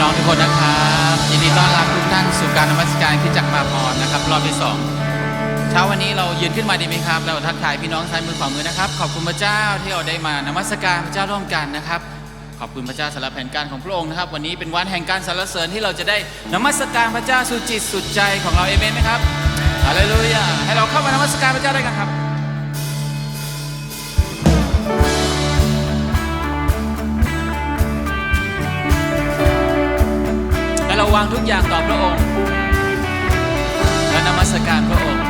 น้องทุกคนนะครับยินดีต้อนรับทุกท่านสู่การนมัสการที่จักมาพรนะครับรอบที่สองเช้าวันนี้เรายืนขึ้นมาดีไหมครับเราทักทายพี่น้องซ้ายมือขวามือนะครับ ขอบคุณพระเจ้าที่เราได้มานมัสการพระเจ้าร่วมกันนะครับขอบคุณพระเจ้าสำหรับแผนการของพระองค์นะครับ วันนี้เป็นวันแห่งการสรรเสริญที่เราจะได้นมัสการพระเจ้าสุจิตสุดใจของเราเอเมนไหมครับฮาเลลูยาให้เราเข้ามานมัสการพระเจ้าด้วยกันครับ วางทุกอย่างต่อพระองค์และนมัสการพระองค์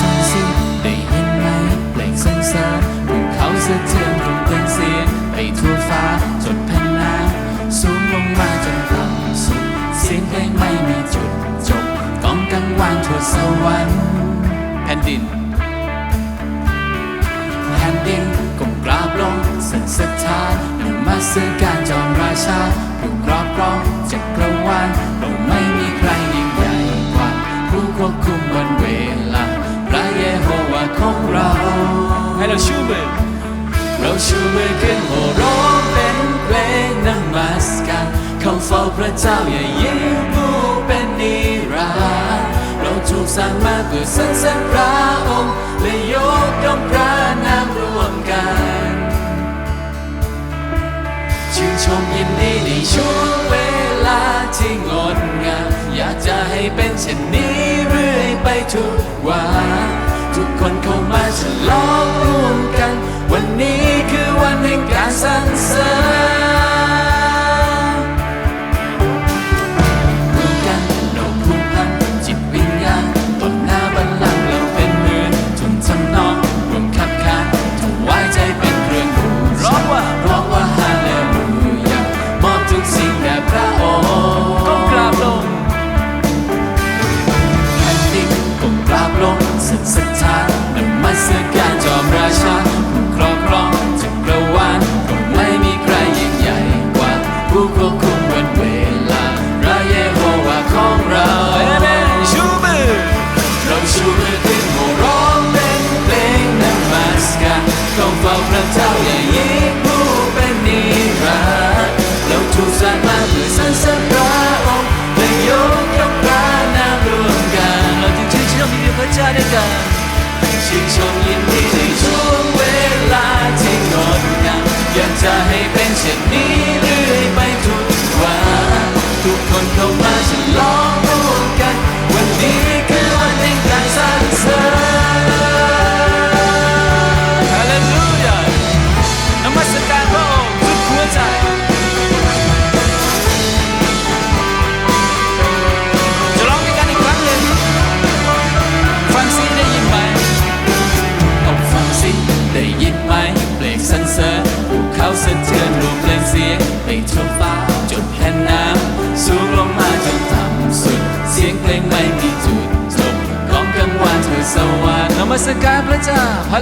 ฟังสิได้ยินไหมเพลงสรรเสริญภูเขาสะเทือนกับเพลงเสียงไปทั่วฟ้าจนแผ่นน้ำสูงลงมาจนต่ำสุดเสียงเพลงไม่มีจุดจบกองกังวานทั่วสวรรค์แผ่นดิน ดินก้มกราบลงสันสถานนมัสการจอมราชาผู้ครอบครองจักรวาลเราไม่มีใครยิ่งใหญ่กว่า ผู้ควบคุมวันเวลาพระเยโฮวาของเรา ให้เราชูมือเราชูมือขึ้นโหร้องเป็นเพลงนมัสการเข้าเฝ้าพระเจ้าอย่ายิ้มผู้เป็นนิรันดร์เราถูกสร้างมาเพื่อสรรเสริญพระองค์และยกย่องพระ ชื่นชมยินดีในช่วงเวลาที่งดงามอยากจะให้เป็นเช่นนี้เรื่อยไปทุกวันทุกคนเข้ามาฉลองร่วมกัน วันนี้คือวันแห่งการสรรเสริญ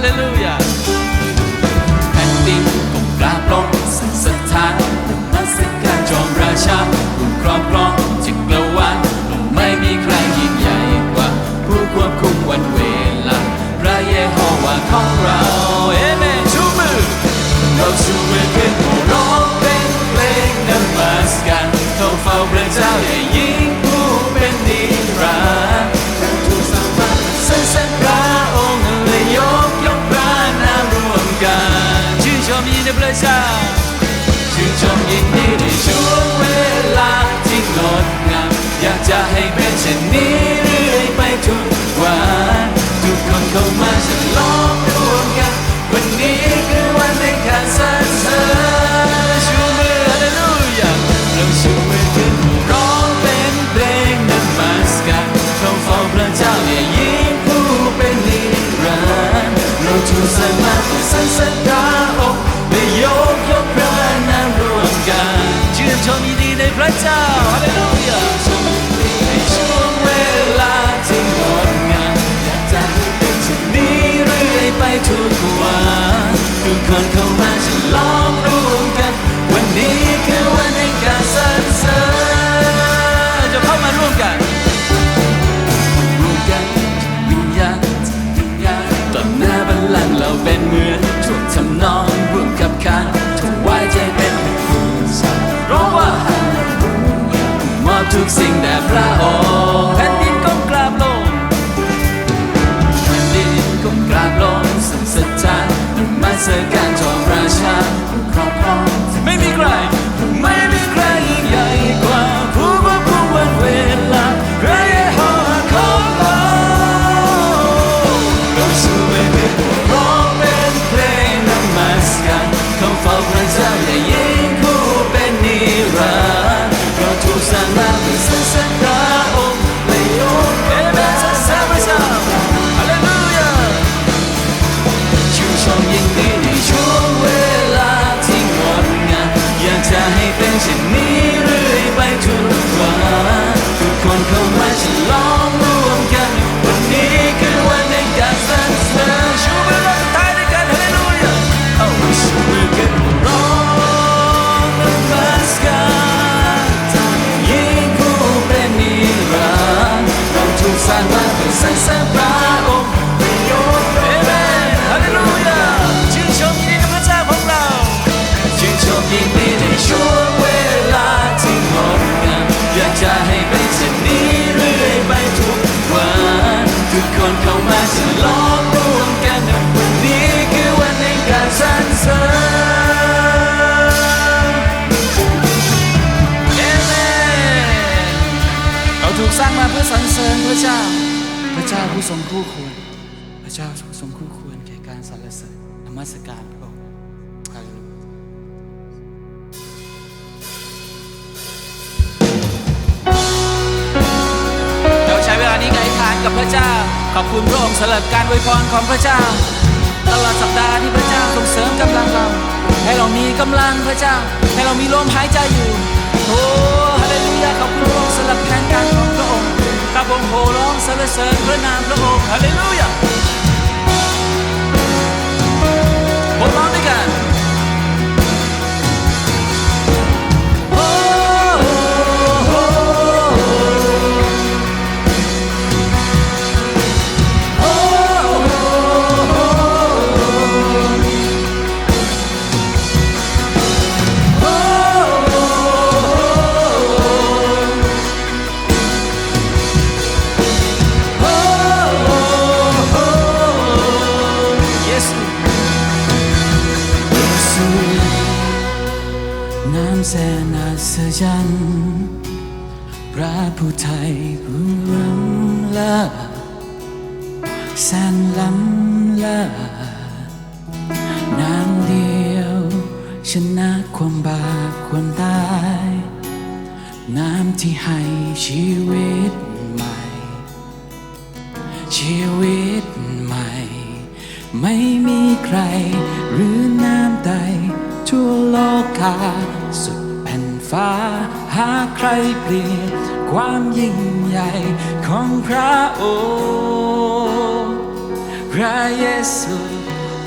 จ้ ระเจ้าฮาเลลูยาในช่วงเวลาที่งดงามอยากจะให้เป็นเช่นนี้เรื่อยไปทุกวัน second. างมาเพื่อสรรเสริญพระเจ้า พระเจ้าผู้ทรงคู่ควร พระเจ้าผู้ทรงคู่ควรแก่การสรรเสริญนมัสการพระองค์ฮาเลลูยาเราใช้เวลานี้ในทานกับพระเจ้า ขอบคุณพระองค์สำหรับการไวยพรของพระเจ้า ตลอดสัปดาห์ที่พระเจ้าทรงเสริมกำลังเราให้เรามีกำลังพระเจ้า ให้เรามีลมหายใจอยู่โอ้ celestial, renowned, oh, hallelujah. เพิ่งล้ำลาแสนล้ำลาน้ำเดียว ชนะความบาปความตาย น้ำที่ให้ชีวิตใหม่ ชีวิตใหม่ ไม่มีใคร หรือน้ำใด ทั่วโลกาสุดแผ่นฟ้าาใครเปลี่ยนความยิ่งใหญ่ของพระโองค์พระเยซู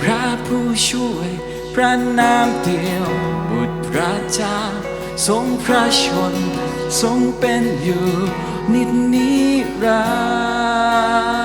พระผู้ช่วย พระนามเดียว บุตรพระเจ้าทรงพระชน ทรงเป็นอยู่นิดนิรันดร์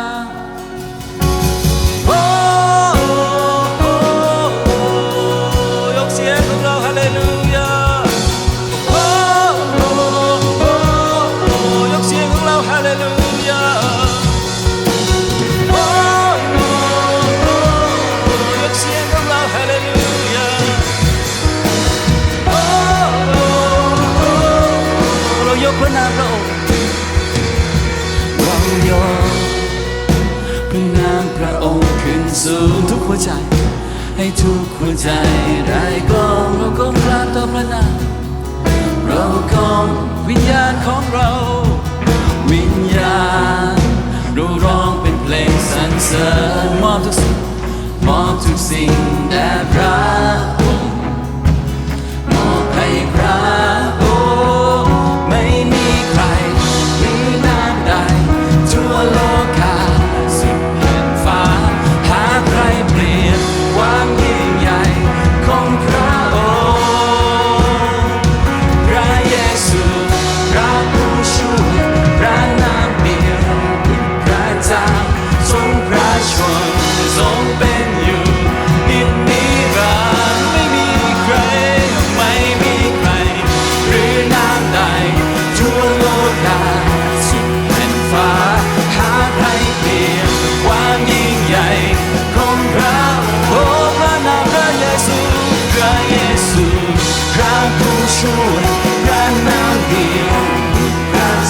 seen that.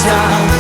time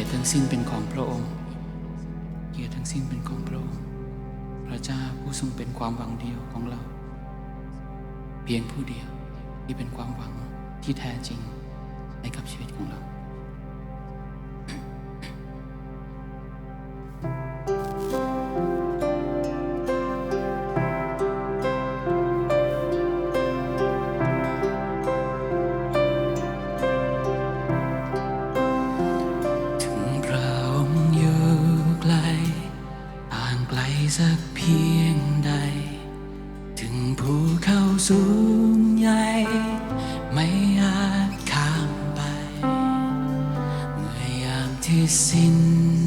ียรติทั้งสิ้นเป็นของพระองค์ เกียรติทั้งสิ้นเป็นของพระองค์ พระเจ้าผู้ทรงเป็นความหวังเดียวของเรา เพียงผู้เดียวที่เป็นความหวังที่แท้จริงในกับชีวิตของเรา Gesinn.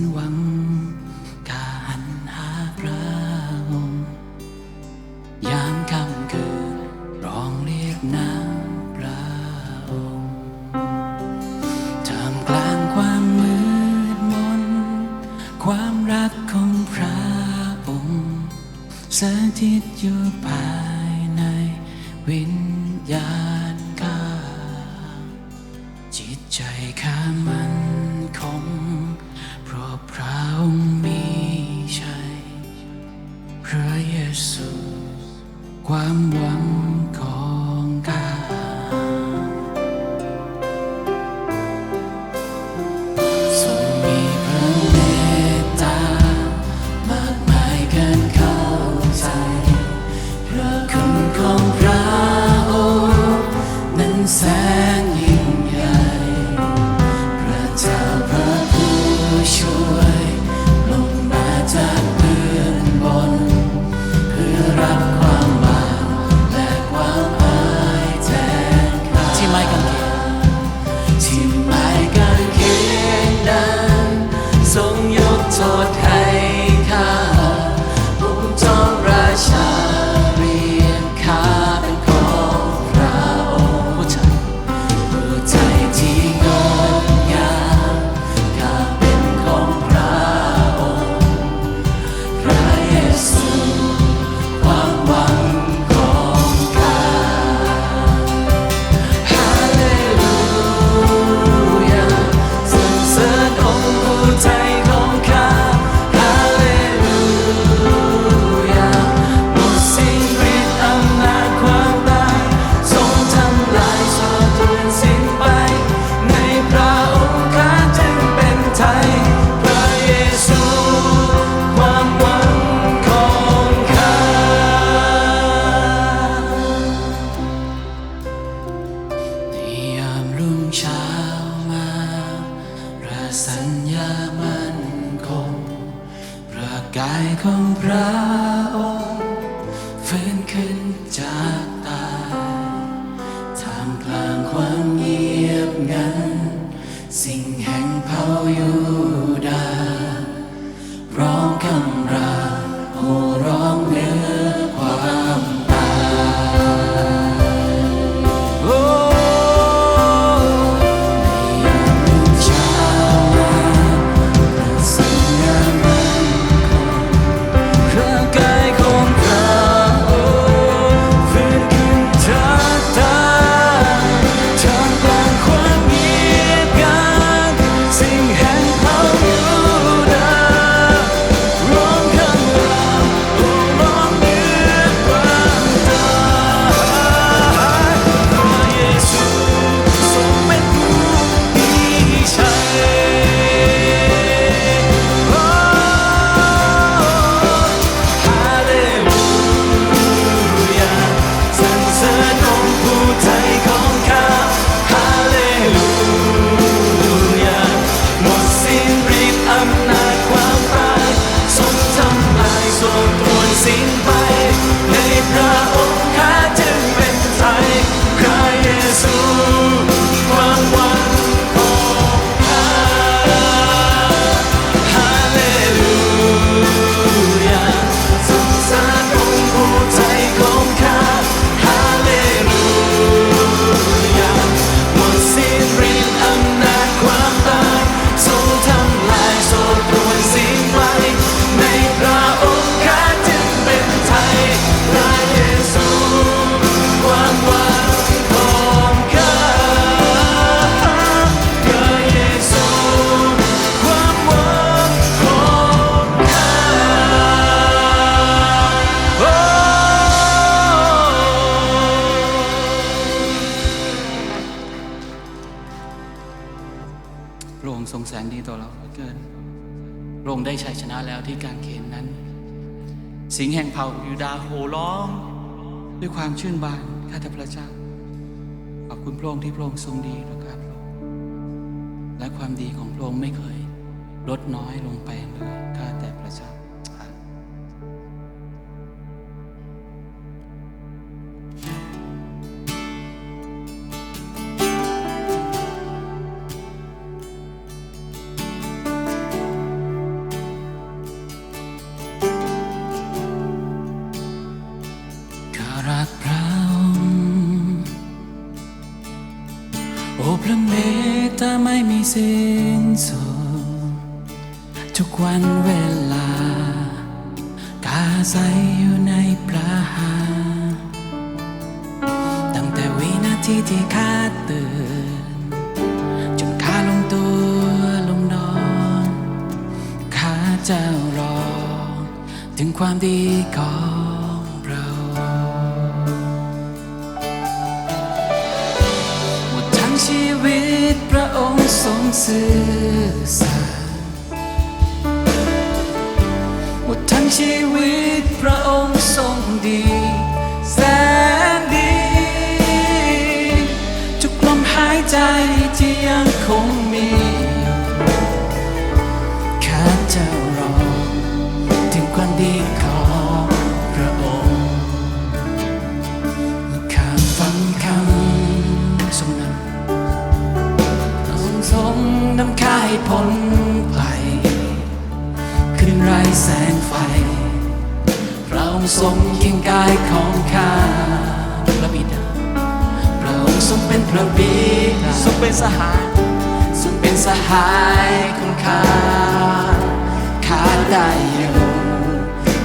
ความชื่นบานข้าแต่พระเจ้า ขอบคุณพระองค์ที่พระองค์ทรงดีต่อการพรองและความดีของพระองค์ไม่เคยลดน้อยลงไปเลยข้าแต่พระเจ้า จ้ารอ ถึงความดีของเรา หมดทั้งชีวิตพระองค์ทรงสื่อสารหมดทั้งชีวิตพระองค์ทรงดี พ้นภัยขึ้นไรแสงไฟ พระองค์ทรงเคียงกายของข้าพระบิดาพระองค์ทรงเป็นพระบิดาทรงเป็นสหายทรงเป็นสหายของข้าข้าได้อยู่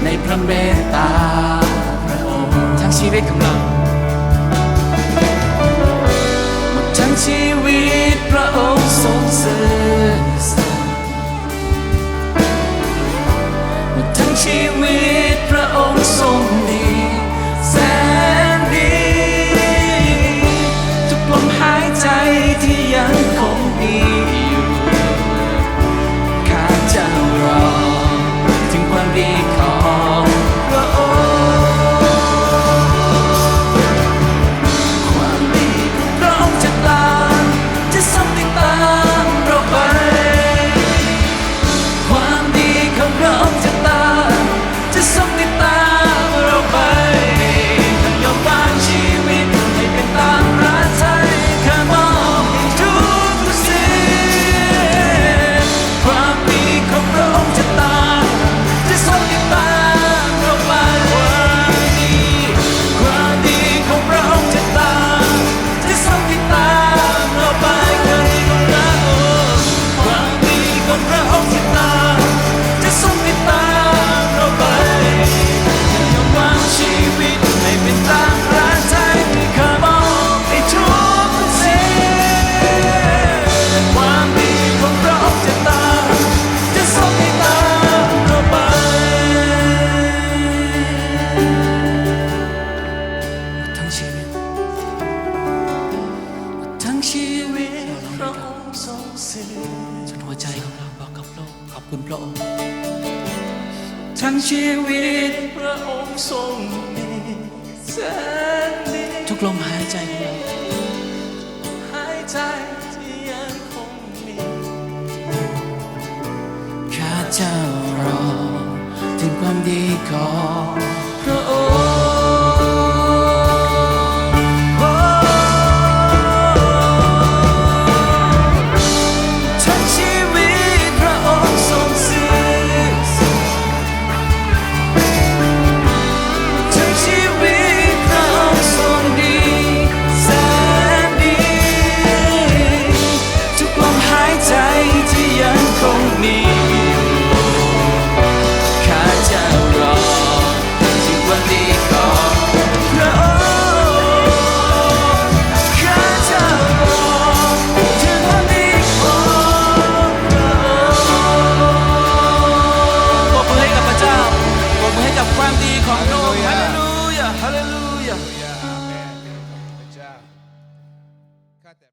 ในพระเมตตาพระองค์ทั้งชีวิตของเราชีวิตพระองค์ทรงสื่อ ชีวิตพระองค์ทรง